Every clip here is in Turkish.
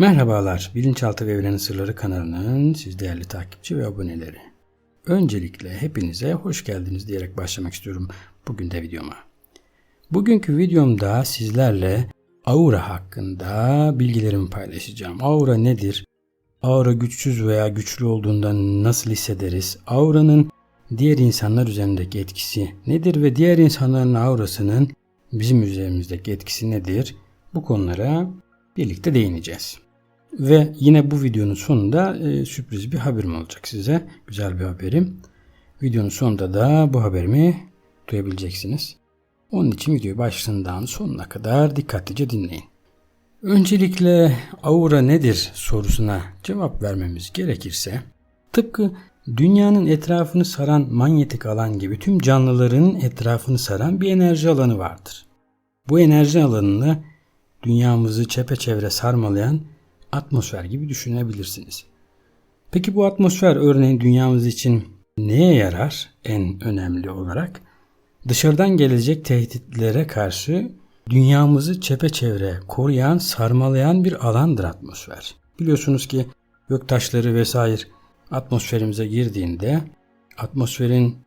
Merhabalar, Bilinçaltı ve Evrenin Sırları kanalının siz değerli takipçi ve aboneleri. Öncelikle hepinize hoş geldiniz diyerek başlamak istiyorum bugün de videoma. Bugünkü videomda sizlerle aura hakkında bilgilerimi paylaşacağım. Aura nedir? Aura güçsüz veya güçlü olduğundan nasıl hissederiz? Auranın diğer insanlar üzerindeki etkisi nedir ve diğer insanların aurasının bizim üzerimizdeki etkisi nedir? Bu konulara birlikte değineceğiz. Ve yine bu videonun sonunda e, sürpriz bir haberim olacak size. Güzel bir haberim. Videonun sonunda da bu haberimi duyabileceksiniz. Onun için videoyu başından sonuna kadar dikkatlice dinleyin. Öncelikle aura nedir sorusuna cevap vermemiz gerekirse tıpkı dünyanın etrafını saran manyetik alan gibi tüm canlıların etrafını saran bir enerji alanı vardır. Bu enerji alanını dünyamızı çepeçevre sarmalayan atmosfer gibi düşünebilirsiniz. Peki bu atmosfer örneğin dünyamız için neye yarar en önemli olarak? Dışarıdan gelecek tehditlere karşı dünyamızı çepeçevre koruyan, sarmalayan bir alandır atmosfer. Biliyorsunuz ki göktaşları vesaire atmosferimize girdiğinde atmosferin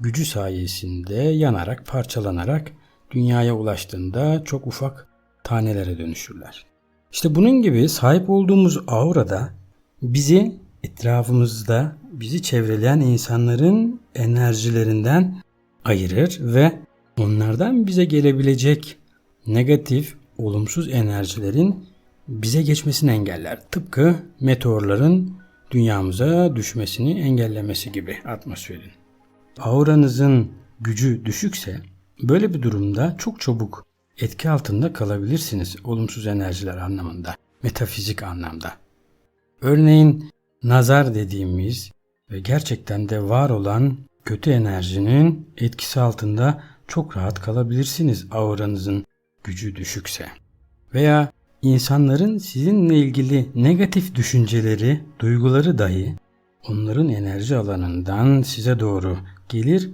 gücü sayesinde yanarak, parçalanarak dünyaya ulaştığında çok ufak tanelere dönüşürler. İşte bunun gibi sahip olduğumuz aurada bizi etrafımızda bizi çevreleyen insanların enerjilerinden ayırır ve onlardan bize gelebilecek negatif, olumsuz enerjilerin bize geçmesini engeller. Tıpkı meteorların dünyamıza düşmesini engellemesi gibi atmosferin. Auranızın gücü düşükse böyle bir durumda çok çabuk etki altında kalabilirsiniz olumsuz enerjiler anlamında, metafizik anlamda. Örneğin nazar dediğimiz ve gerçekten de var olan kötü enerjinin etkisi altında çok rahat kalabilirsiniz auranızın gücü düşükse. Veya insanların sizinle ilgili negatif düşünceleri, duyguları dahi onların enerji alanından size doğru gelir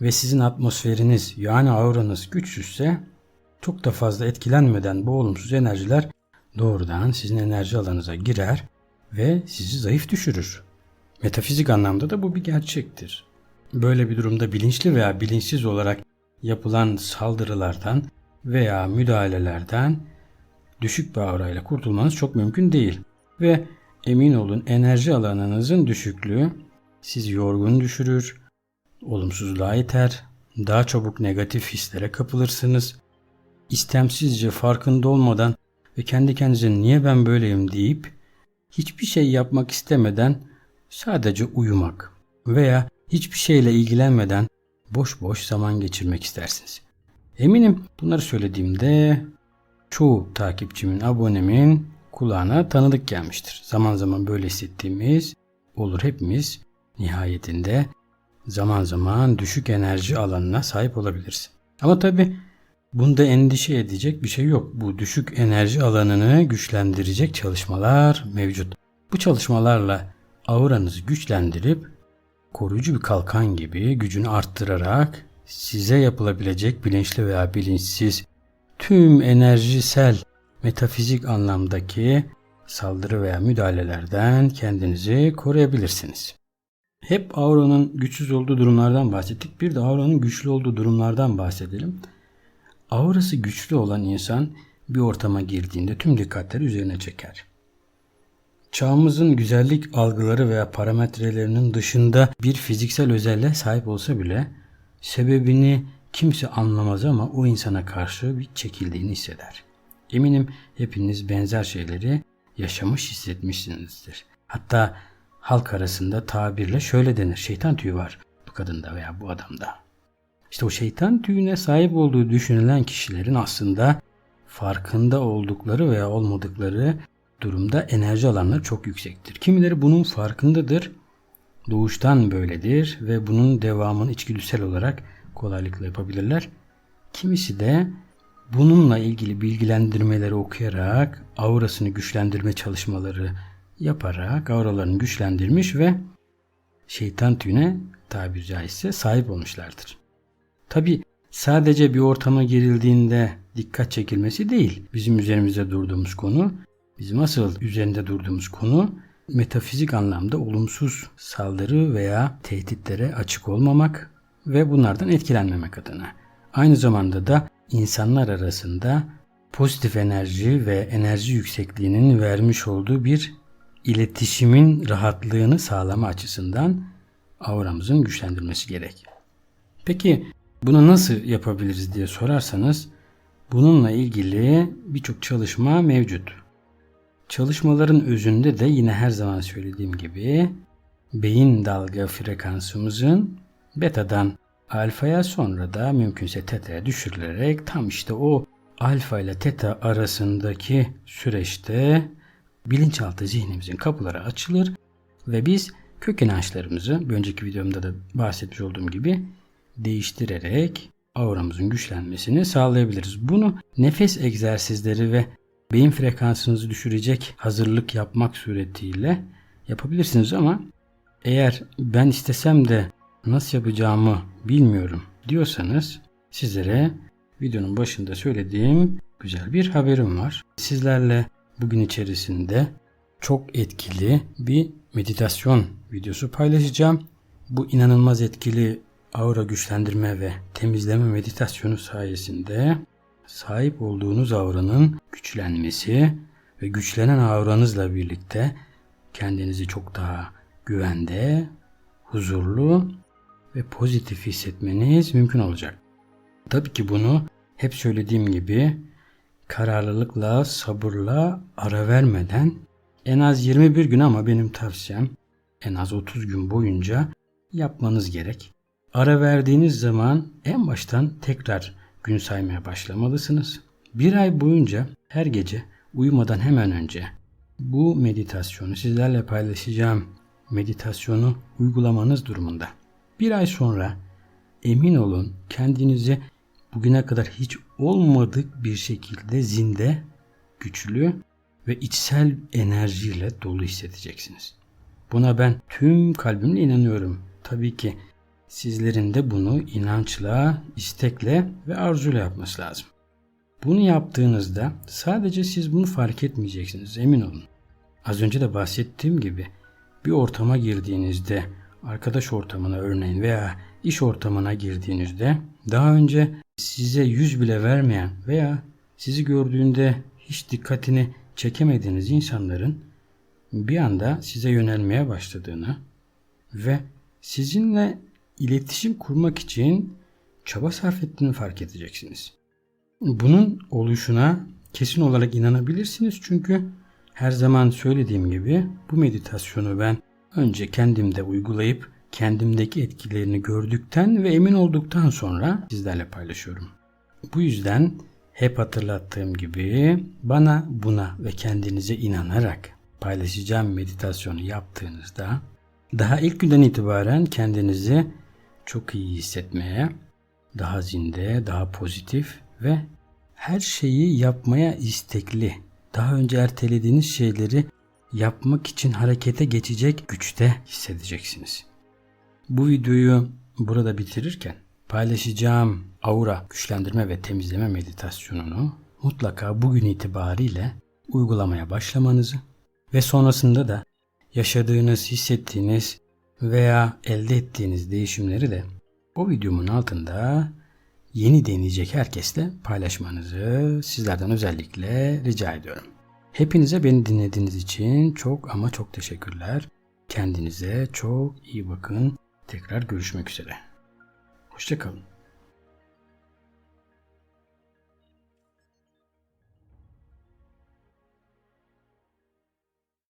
ve sizin atmosferiniz yani auranız güçsüzse çok da fazla etkilenmeden bu olumsuz enerjiler doğrudan sizin enerji alanınıza girer ve sizi zayıf düşürür. Metafizik anlamda da bu bir gerçektir. Böyle bir durumda bilinçli veya bilinçsiz olarak yapılan saldırılardan veya müdahalelerden düşük bir aurayla kurtulmanız çok mümkün değil. Ve emin olun enerji alanınızın düşüklüğü sizi yorgun düşürür, olumsuzluğa iter, daha çabuk negatif hislere kapılırsınız istemsizce farkında olmadan ve kendi kendinize niye ben böyleyim deyip hiçbir şey yapmak istemeden sadece uyumak veya hiçbir şeyle ilgilenmeden boş boş zaman geçirmek istersiniz. Eminim bunları söylediğimde çoğu takipçimin, abonemin kulağına tanıdık gelmiştir. Zaman zaman böyle hissettiğimiz olur hepimiz nihayetinde zaman zaman düşük enerji alanına sahip olabiliriz. Ama tabi Bunda endişe edecek bir şey yok. Bu düşük enerji alanını güçlendirecek çalışmalar mevcut. Bu çalışmalarla auranızı güçlendirip koruyucu bir kalkan gibi gücünü arttırarak size yapılabilecek bilinçli veya bilinçsiz tüm enerjisel metafizik anlamdaki saldırı veya müdahalelerden kendinizi koruyabilirsiniz. Hep auranın güçsüz olduğu durumlardan bahsettik. Bir de auranın güçlü olduğu durumlardan bahsedelim. Aurası güçlü olan insan bir ortama girdiğinde tüm dikkatleri üzerine çeker. Çağımızın güzellik algıları veya parametrelerinin dışında bir fiziksel özelliğe sahip olsa bile sebebini kimse anlamaz ama o insana karşı bir çekildiğini hisseder. Eminim hepiniz benzer şeyleri yaşamış hissetmişsinizdir. Hatta halk arasında tabirle şöyle denir. Şeytan tüyü var bu kadında veya bu adamda. İşte o şeytan tüyüne sahip olduğu düşünülen kişilerin aslında farkında oldukları veya olmadıkları durumda enerji alanları çok yüksektir. Kimileri bunun farkındadır. Doğuştan böyledir ve bunun devamını içgüdüsel olarak kolaylıkla yapabilirler. Kimisi de bununla ilgili bilgilendirmeleri okuyarak aurasını güçlendirme çalışmaları yaparak auralarını güçlendirmiş ve şeytan tüyüne tabiri caizse sahip olmuşlardır. Tabi sadece bir ortama girildiğinde dikkat çekilmesi değil bizim üzerimizde durduğumuz konu. Bizim asıl üzerinde durduğumuz konu metafizik anlamda olumsuz saldırı veya tehditlere açık olmamak ve bunlardan etkilenmemek adına. Aynı zamanda da insanlar arasında pozitif enerji ve enerji yüksekliğinin vermiş olduğu bir iletişimin rahatlığını sağlama açısından auramızın güçlendirmesi gerek. Peki bunu nasıl yapabiliriz diye sorarsanız bununla ilgili birçok çalışma mevcut. Çalışmaların özünde de yine her zaman söylediğim gibi beyin dalga frekansımızın betadan alfaya sonra da mümkünse teta'ya düşürülerek tam işte o alfa ile teta arasındaki süreçte bilinçaltı zihnimizin kapıları açılır ve biz kök inançlarımızı bir önceki videomda da bahsetmiş olduğum gibi değiştirerek auramızın güçlenmesini sağlayabiliriz. Bunu nefes egzersizleri ve beyin frekansınızı düşürecek hazırlık yapmak suretiyle yapabilirsiniz ama eğer ben istesem de nasıl yapacağımı bilmiyorum diyorsanız sizlere videonun başında söylediğim güzel bir haberim var. Sizlerle bugün içerisinde çok etkili bir meditasyon videosu paylaşacağım. Bu inanılmaz etkili aura güçlendirme ve temizleme meditasyonu sayesinde sahip olduğunuz auranın güçlenmesi ve güçlenen auranızla birlikte kendinizi çok daha güvende, huzurlu ve pozitif hissetmeniz mümkün olacak. Tabii ki bunu hep söylediğim gibi kararlılıkla, sabırla, ara vermeden en az 21 gün ama benim tavsiyem en az 30 gün boyunca yapmanız gerek. Ara verdiğiniz zaman en baştan tekrar gün saymaya başlamalısınız. Bir ay boyunca her gece uyumadan hemen önce bu meditasyonu sizlerle paylaşacağım meditasyonu uygulamanız durumunda. Bir ay sonra emin olun kendinizi bugüne kadar hiç olmadık bir şekilde zinde, güçlü ve içsel enerjiyle dolu hissedeceksiniz. Buna ben tüm kalbimle inanıyorum. Tabii ki sizlerin de bunu inançla, istekle ve arzuyla yapması lazım. Bunu yaptığınızda sadece siz bunu fark etmeyeceksiniz emin olun. Az önce de bahsettiğim gibi bir ortama girdiğinizde arkadaş ortamına örneğin veya iş ortamına girdiğinizde daha önce size yüz bile vermeyen veya sizi gördüğünde hiç dikkatini çekemediğiniz insanların bir anda size yönelmeye başladığını ve sizinle iletişim kurmak için çaba sarf ettiğini fark edeceksiniz. Bunun oluşuna kesin olarak inanabilirsiniz çünkü her zaman söylediğim gibi bu meditasyonu ben önce kendimde uygulayıp kendimdeki etkilerini gördükten ve emin olduktan sonra sizlerle paylaşıyorum. Bu yüzden hep hatırlattığım gibi bana buna ve kendinize inanarak paylaşacağım meditasyonu yaptığınızda daha ilk günden itibaren kendinizi çok iyi hissetmeye, daha zinde, daha pozitif ve her şeyi yapmaya istekli, daha önce ertelediğiniz şeyleri yapmak için harekete geçecek güçte hissedeceksiniz. Bu videoyu burada bitirirken paylaşacağım aura güçlendirme ve temizleme meditasyonunu mutlaka bugün itibariyle uygulamaya başlamanızı ve sonrasında da yaşadığınız, hissettiğiniz veya elde ettiğiniz değişimleri de o videomun altında yeni deneyecek herkesle paylaşmanızı sizlerden özellikle rica ediyorum. Hepinize beni dinlediğiniz için çok ama çok teşekkürler. Kendinize çok iyi bakın. Tekrar görüşmek üzere. Hoşçakalın.